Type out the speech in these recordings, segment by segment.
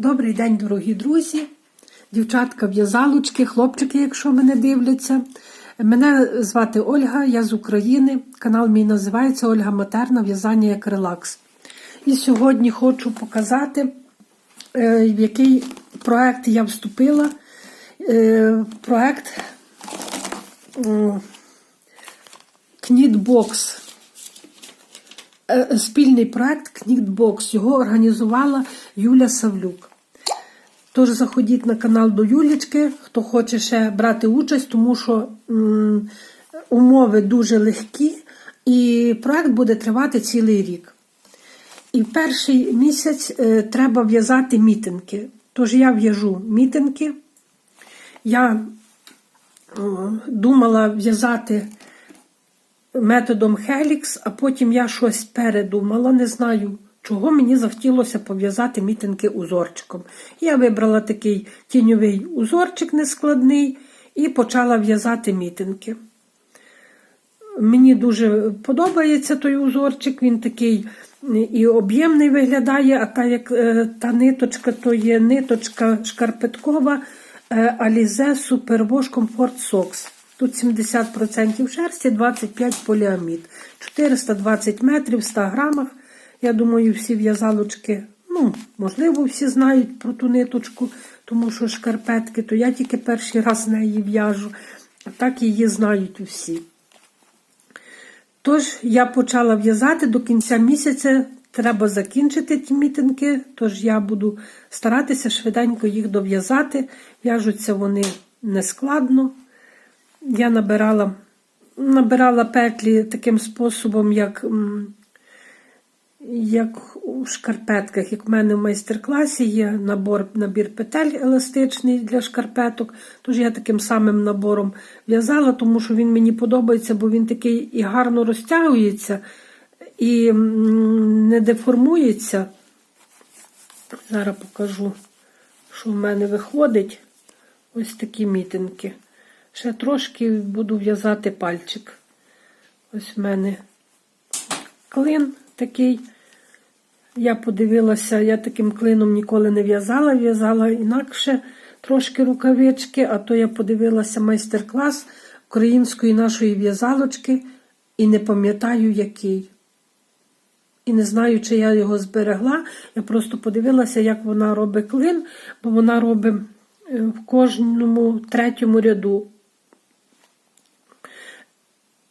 Добрий день, дорогі друзі, дівчатка в'язалочки, хлопчики, якщо мене дивляться. Мене звати Ольга, я з України. Канал мій називається Ольга Матерна В'язання як релакс. І сьогодні хочу показати, е, в який проект я вступила. Е, Проект Knitbox. Е, Спільний проект Кнітбокс. Його організувала Юля Савлюк. Тож заходіть на канал до Юлічки, хто хоче ще брати участь, тому що м, умови дуже легкі, і проект буде тривати цілий рік. І перший місяць е, треба в'язати мітинки. Тож я в'яжу мітинки. Я е, думала в'язати методом Helix, а потім я щось передумала, не знаю, чого мені захотілося пов'язати мітинки узорчиком. Я вибрала такий тіньовий узорчик нескладний і почала в'язати мітинки. Мені дуже подобається той узорчик, він такий і об'ємний виглядає, а та як е, та ниточка, то є ниточка шкарпеткова е, Alize Superwash Comfort Socks. Тут 70% шерсті, 25 поліамід. 420 метрів в 100 грамах. Я думаю, всі в'язалочки, ну, можливо, всі знають про ту ниточку, тому що шкарпетки, то я тільки перший раз неї в'яжу, а так її знають усі. Тож я почала в'язати до кінця місяця. Треба закінчити ті мітинги, тож я буду старатися швиденько їх дов'язати. В'яжуться вони нескладно. Я набирала набирала петлі таким способом, як як у шкарпетках. Як в мене в майстер-класі є набор, набір петель еластичний для шкарпеток. Тож я таким самим набором в'язала, тому що він мені подобається, бо він такий і гарно розтягується, і не деформується. Зараз покажу, що в мене виходить. Ось такі мітинки. Ще трошки буду в'язати пальчик. Ось в мене клин такий. Я подивилася, я таким клином ніколи не в'язала, в'язала інакше трошки рукавички, а то я подивилася майстер-клас української нашої в'язалочки і не пам'ятаю, який. І не знаю, чи я його зберегла. Я просто подивилася, як вона робить клин, бо вона робить е, в кожному третьому ряду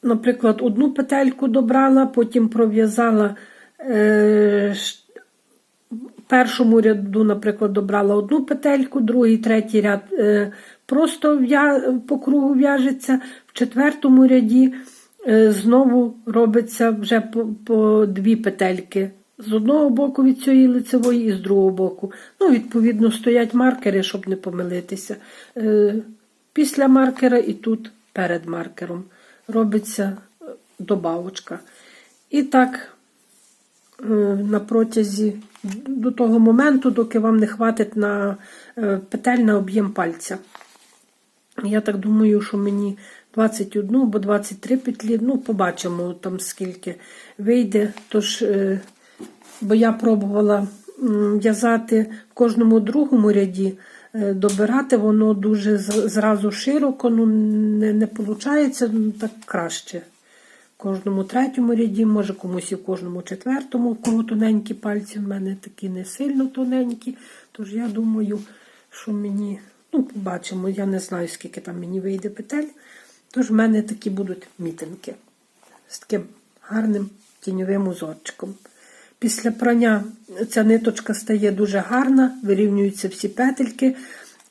наприклад, одну петельку добрала, потім пров'язала е, першому ряду, наприклад, добрала одну петельку, другий, третій ряд е, просто по кругу в'яжеться, в четвертому ряді е, знову робиться вже по, по дві петельки. З одного боку від цієї лицевої і з другого боку. Ну, відповідно, стоять маркери, щоб не помилитися. Е, після маркера і тут перед маркером робиться добавочка. І так, е, на протязі до того моменту, доки вам не хватить на е, петель на об'єм пальця. Я так думаю, що мені 21 або 23 петлі, ну, побачимо там скільки вийде. Тож, е, бо я пробувала в'язати в кожному другому ряді. Добирати воно дуже зразу широко, ну не не виходить ну, так краще. В кожному третьому ряді, може комусь і в кожному четвертому, кого тоненькі пальці, в мене такі не сильно тоненькі. Тож я думаю, що мені, ну, побачимо, я не знаю, скільки там мені вийде петель. Тож в мене такі будуть мітинки з таким гарним тіньовим узорчиком. Після прання ця ниточка стає дуже гарна, вирівнюються всі петельки.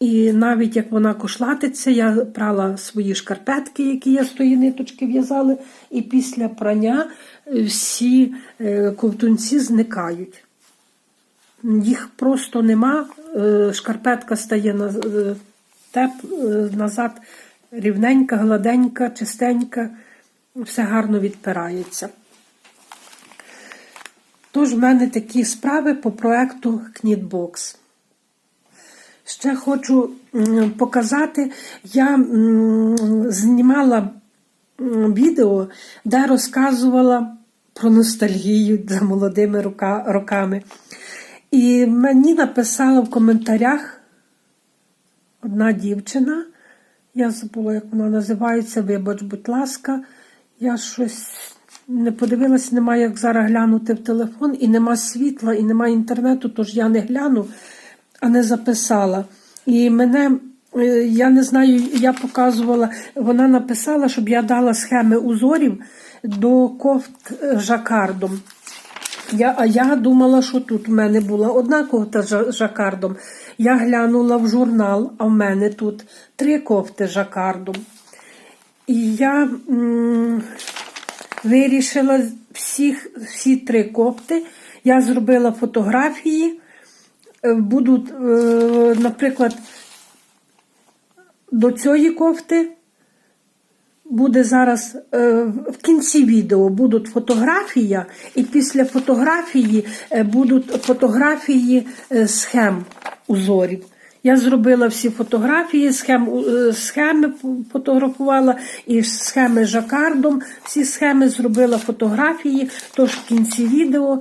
І навіть як вона кошлатиться, я прала свої шкарпетки, які я з тої ниточки в'язала, і після прання всі е, ковтунці зникають. Їх просто нема. Е, шкарпетка стає е, теп, назад рівненька, гладенька, чистенька, все гарно відпирається. Тож в мене такі справи по проекту Knitbox. Ще хочу показати, я знімала відео, де розказувала про ностальгію за молодими роками. І мені написала в коментарях одна дівчина. Я забула, як вона називається. Вибач, будь ласка, я щось не подивилася, немає як зараз глянути в телефон, і нема світла, і нема інтернету, тож я не гляну, а не записала. І мене, е, я не знаю, я показувала, вона написала, щоб я дала схеми узорів до кофт жакардом. Я, а я думала, що тут в мене була одна кофта з жакардом. Я глянула в журнал, а в мене тут три кофти жакардом. І я м, вирішила всіх, всі три кофти. Я зробила фотографії. Е, Будуть, е, наприклад, до цієї кофти буде зараз е, в кінці відео будуть фотографія, і після фотографії будуть фотографії схем узорів. Я зробила всі фотографії, схем, е, схеми фотографувала і схеми жакардом. Всі схеми зробила фотографії. Тож в кінці відео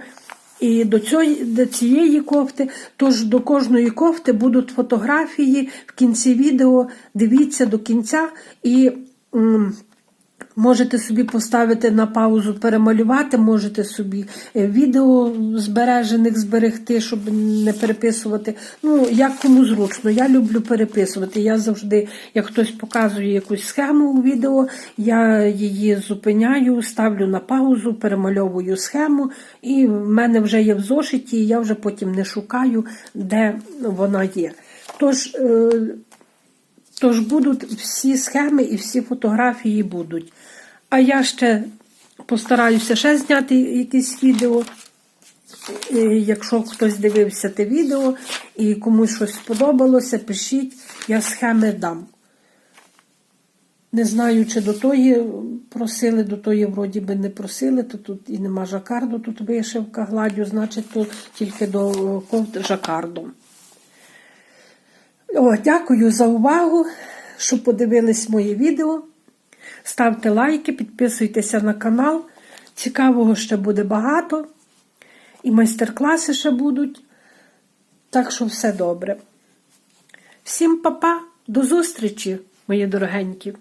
і до, цієї, до цієї кофти, тож до кожної кофти будуть фотографії в кінці відео. Дивіться до кінця і. м, Можете собі поставити на паузу, перемалювати, можете собі е, відео збережених зберегти, щоб не переписувати. Ну, як кому зручно. Я люблю переписувати. Я завжди, як хтось показує якусь схему у відео, я її зупиняю, ставлю на паузу, перемальовую схему, і в мене вже є в зошиті, і я вже потім не шукаю, де вона є. Тож. Тож будуть всі схеми і всі фотографії будуть. А я ще постараюся ще зняти якісь відео. Якщо хтось дивився те відео і комусь щось сподобалося, пишіть, я схеми дам. Не знаю, чи до тої просили, до тої вроді би не просили, то тут і нема жакарду, тут вишивка гладю, значить, то тільки до кофт жакардом. О, дякую за увагу, що подивились моє відео. Ставте лайки, підписуйтеся на канал. Цікавого ще буде багато. І майстер-класи ще будуть. Так що все добре. Всім па-па, до зустрічі, мої дорогенькі!